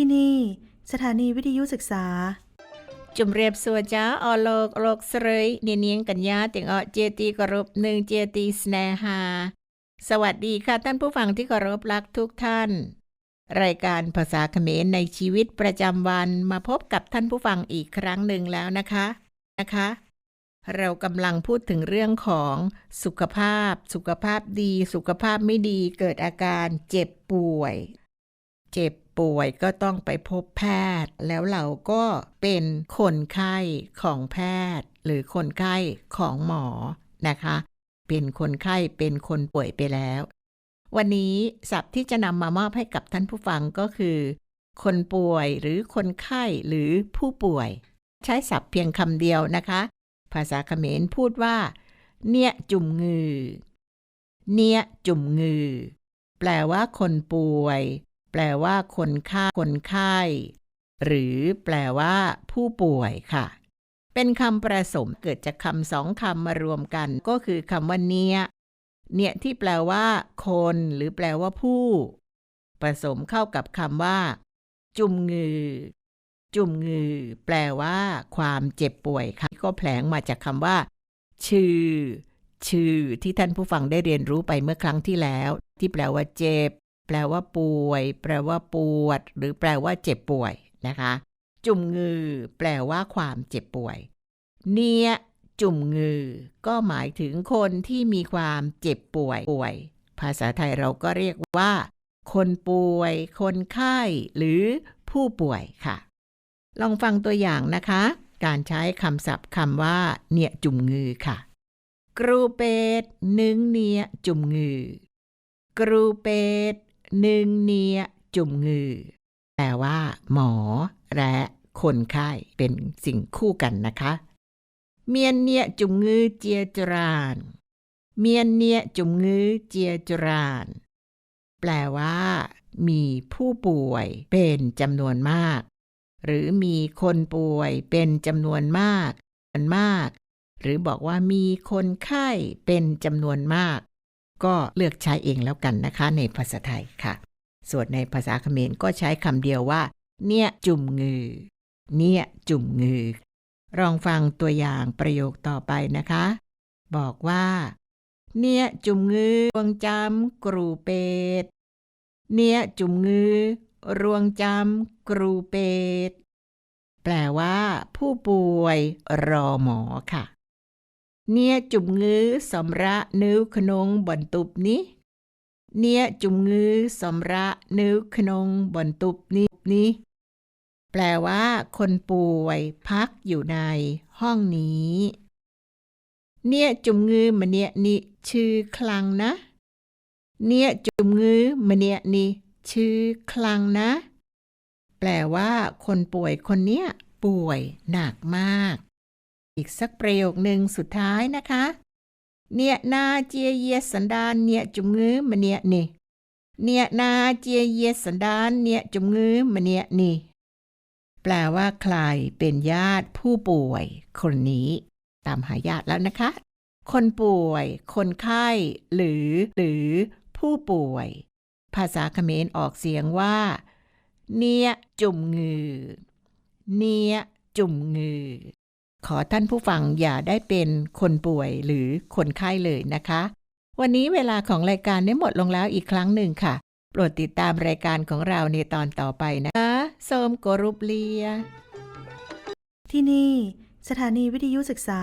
ที่นี่ สถานีวิทยุศึกษา จุมเรียบสัวจ้าอโลกโลกเสรยเนียเนียงกัญญาเตียงออเจตีกรบหนึ่งเจตีสแนหา สวัสดีค่ะท่านผู้ฟังที่เคารพรักทุกท่าน รายการภาษาเขมรในชีวิตประจำวันมาพบกับท่านผู้ฟังอีกครั้งหนึ่งแล้วนะคะนะคะ เรากำลังพูดถึงเรื่องของสุขภาพ สุขภาพดี สุขภาพไม่ดีเกิดอาการเจ็บป่วย เจ็บ ป่วยก็ต้องไปพบแพทย์ แล้วเราก็เป็นคนไข้ของแพทย์ หรือคนไข้ของหมอนะคะ เป็นคนไข้เป็นคนป่วยไปแล้ว วันนี้ศัพท์ที่จะนำมามอบให้กับท่านผู้ฟังก็คือ คนป่วยหรือคนไข้หรือผู้ป่วย ใช้ศัพท์เพียงคำเดียวนะคะ ภาษาเขมรพูดว่า เนี่ยจุ่มงือ เนี่ยจุ่มงือ แปลว่าคนป่วย แปลว่าคนไข้คนไข้หรือแปลว่า ผู้ป่วยค่ะ เป็นคำประสมเกิดจากคำสองคำมารวมกัน ก็คือคำว่าเนี่ยเนี่ยที่แปลว่า คน หรือแปลว่าผู้ ผสมเข้ากับคำว่า จุมงือ จุมงือ แปลว่า ความเจ็บป่วยค่ะ ก็แผลงมาจากคำว่า ชื่อ ชื่อ ที่ท่านผู้ฟังได้เรียนรู้ไปเมื่อครั้งที่แล้ว ที่แปลว่าเจ็บ แปลว่าป่วย แปลว่าปวด หรือแปลว่าเจ็บป่วยนะคะ จุ่มงือ แปลว่าความเจ็บป่วย เนี่ยจุ่มงือ ก็หมายถึงคนที่มีความเจ็บป่วยป่วย ภาษาไทยเราก็เรียกว่า คนป่วย คนไข้ หรือผู้ป่วยค่ะ ลองฟังตัวอย่างนะคะ การใช้คำศัพท์คำว่า เนี่ยจุ่มงือค่ะกรูเป็ดหนึ่งเนี่ยจุ่มงือกรูเป็ด นึ่งเนียจุ่มงือแปลว่า หมอ และคนไข้เป็นสิ่งคู่กันนะคะ เมียนเนียจุ่มงือเจียจรานเมียนเนียจุ่มงือเจียจรานแปลว่า มีผู้ป่วยเป็นจำนวนมาก หรือมีคนป่วยเป็นจำนวนมากมันมาก หรือบอกว่ามีคนไข้เป็นจำนวนมาก ก็เลือกใช้เองแล้วกันนะคะในภาษาไทยค่ะ ส่วนในภาษาเขมรก็ใช้คำเดียวว่า เนี่ยจุ่มงือ เนี่ยจุ่มงือ ลองฟังตัวอย่างประโยคต่อไปนะคะ บอกว่า เนี่ยจุ่มงือรวงจำกรูเป็ด เนี่ยจุ่มงือรวงจำกรูเป็ด แปลว่า ผู้ป่วยรอหมอค่ะ เนี่ยจุ่มงื้อสำระนิ้วขนงบนตุบนี้ เนี่ยจุ่มงื้อสำระนิ้วขนงบนตุบนี้นี้ แปลว่า คนป่วยพักอยู่ในห้องนี้ เนี่ยจุ่มงื้อมาเนี่ยนี่ชื่อคลังนะ เนี่ยจุ่มงื้อมาเนี่ยนี่ชื่อคลังนะ แปลว่า คนป่วยคนเนี้ยป่วยหนักมาก อีกสักประโยคหนึ่งสุดท้ายนะคะ เนี่ยนาเจียเยสันดานเนี่ยจุมงื้อมาเนี่ยนี่เนี่ยนาเจียเยสันดานเนี่ยจุมงื้อมาเนี่ยนี่ แปลว่าใครเป็นญาติผู้ป่วย คนนี้ ตามหาญาติแล้วนะคะ คนป่วย คนไข้ หรือ หรือผู้ป่วย ภาษาเขมรออกเสียงว่า เนี่ยจุ่มงือ เนี่ยจุ่มงือ ขอท่านผู้ฟังอย่าได้เป็นคนป่วยหรือคนไข้เลยนะคะ วันนี้เวลาของรายการได้หมดลงแล้วอีกครั้งหนึ่งค่ะ โปรดติดตามรายการของเราในตอนต่อไปนะคะโสมโกรุปเลีย ที่นี่ สถานีวิทยุศึกษา